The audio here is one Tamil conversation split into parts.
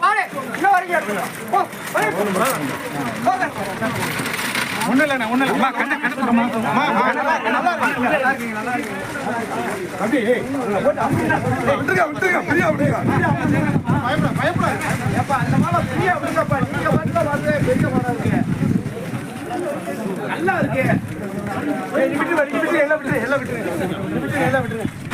பாரு இன்னும் வரைக்கும் போதும் ஒண்ணு இல்லண்ணே ஒண்ணு இல்ல கண்ண கண்ண அப்படி விட்டுருங்க விட்டுருங்க ஃப்ரீயா விட்டுருங்க. பயப்பட பயப்பட. ஏப்பா அந்த மாலை ஃப்ரீயா விடுங்கப்பா நீங்க வந்து வந்து பெரிய மாலை நல்லா இருக்கு. ஏய், விட்டு விட்டு விட்டு எல்லாம் விட்டு எல்லாம் விட்டு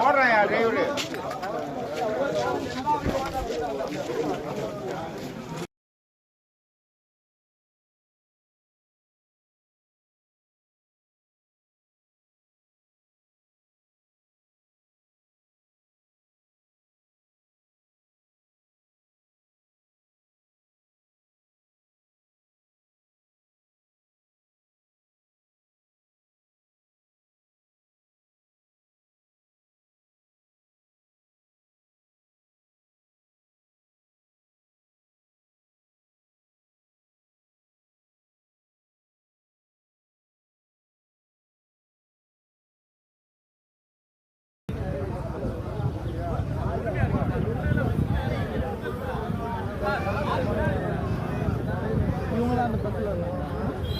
ஓடுறேன்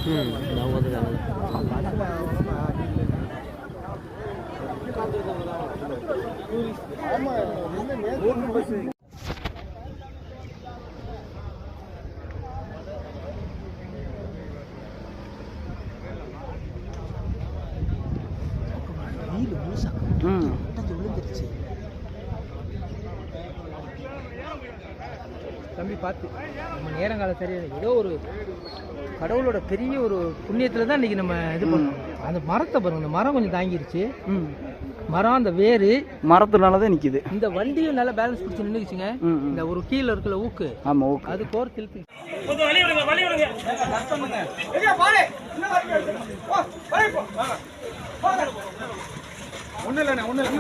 விட்டு எல்லாம் விட்டு நீல முழுசா உடஞ்சு விழுந்துருச்சு தம்பி பார்த்து நம்ம நேரங்காலம் சரியா ஏதோ ஒரு கடவுளோட பெரிய ஒரு புண்ணியத்துல தான் இன்னைக்கு நம்ம இது பண்ணோம். அந்த மரத்தை பாருங்க அந்த மரம் கொஞ்சம் தாங்கிருச்சு. மரம் அந்த வேரு மரத்துனாலதான் நிக்குது. இந்த வண்டியும் நல்லா பேலன்ஸ் பிடிச்சி நின்றுச்சுங்க இந்த ஒரு கீழே இருக்கிற ஊக்கு. ஆமா ஓகே அது கோர் திருப்பி ஒண்ணு இல்லண்ணே ஒண்ணு இல்ல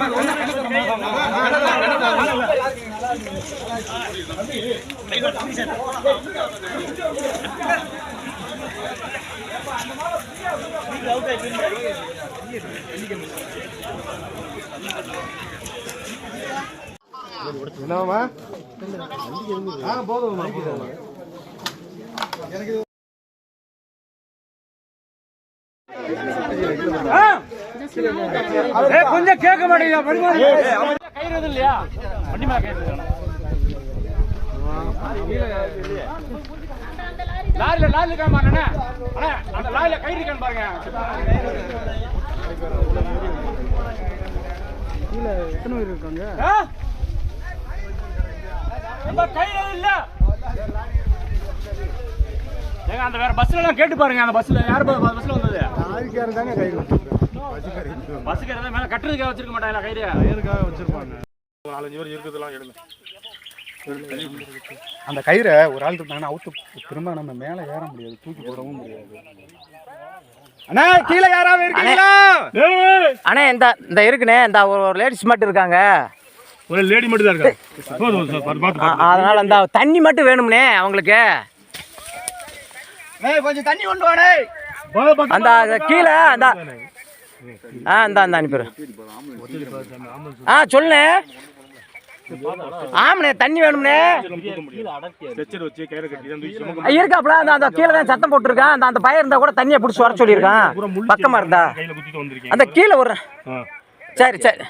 என்னவாமா போதும் கொஞ்சம் கேட்க மாட்டேங்க லாரில லாரில காமா அண்ணா அந்த லாரில கயிறு இருக்கான்னு பாருங்க. கீழே எத்தனை பேர் இருக்காங்க ஆ? கயிறு இல்ல. ஏங்க அந்த வேற பஸ்ல எல்லாம் கேட்டு பாருங்க அந்த பஸ்ல யார் பஸ்ல வந்தது? ஆதிக்காரன் தாங்க கயிறு பஸ்ஸுக்கு ஏதாவது மேல கட்டுறதுக்காக வச்சிருக்க மாட்டாங்களா கயிறு கயிறுக்காக வச்சிருப்பாங்க. நாலஞ்சு பேர் இருக்கிறதெல்லாம் எடுங்க. அந்த கயிறை ஒரு ஆள் இருந்தாங்கன்னா அவுத்து திரும்ப நம்ம மேலே ஏற முடியாது தூக்கி போடவும் முடியாது. அண்ணா கீழே யாராவது இருக்கீங்களா? அண்ணே இந்த இந்த இருக்குண்ணே இந்த ஒரு ஒரு லேடிஸ் மட்டும் இருக்காங்க. ஒரு லேடி மட்டும் தான் இருக்கா போதும் சார் பார்த்து பார்த்து அ- அதனால இந்த தண்ணி மட்டும் வேணும்னே அவங்களுக்கு. கொஞ்சம் தண்ணி கொண்டு வாடே அந்த கீழே அந்த ஆ இந்த அந்த அனுப்பிடு. ஆ சொல்லுண்ணே ஆமாண்ணே தண்ணி ஆ, இருக்காப்புல அந்த அந்த கீழே தான் சத்தம் போட்டிருக்கான் அந்த அந்த பையன் இருந்தா கூட தண்ணியை பிடிச்சி வர சொல்லியிருக்கான். பக்கமா இருந்தா. அந்த கீழே ஒரு. சரி சரி.